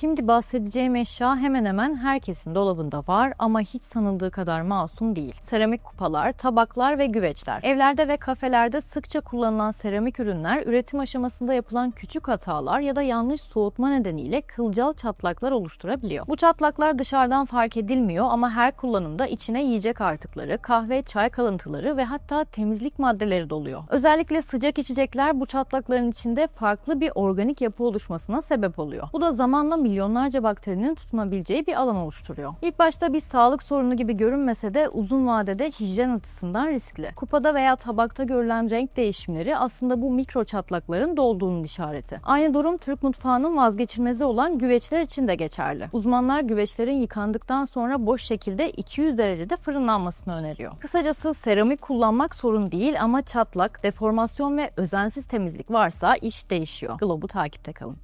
Şimdi bahsedeceğim eşya hemen hemen herkesin dolabında var ama hiç sanıldığı kadar masum değil. Seramik kupalar, tabaklar ve güveçler. Evlerde ve kafelerde sıkça kullanılan seramik ürünler üretim aşamasında yapılan küçük hatalar ya da yanlış soğutma nedeniyle kılcal çatlaklar oluşturabiliyor. Bu çatlaklar dışarıdan fark edilmiyor ama her kullanımda içine yiyecek artıkları, kahve, çay kalıntıları ve hatta temizlik maddeleri doluyor. Özellikle sıcak içecekler bu çatlakların içinde farklı bir organik yapı oluşmasına sebep oluyor. Bu da zamanla milyonlarca bakterinin tutunabileceği bir alan oluşturuyor. İlk başta bir sağlık sorunu gibi görünmese de uzun vadede hijyen açısından riskli. Kupada veya tabakta görülen renk değişimleri aslında bu mikro çatlakların dolduğunun işareti. Aynı durum Türk mutfağının vazgeçilmezi olan güveçler için de geçerli. Uzmanlar güveçlerin yıkandıktan sonra boş şekilde 200 derecede fırınlanmasını öneriyor. Kısacası seramik kullanmak sorun değil ama çatlak, deformasyon ve özensiz temizlik varsa iş değişiyor. Globe'u takipte kalın.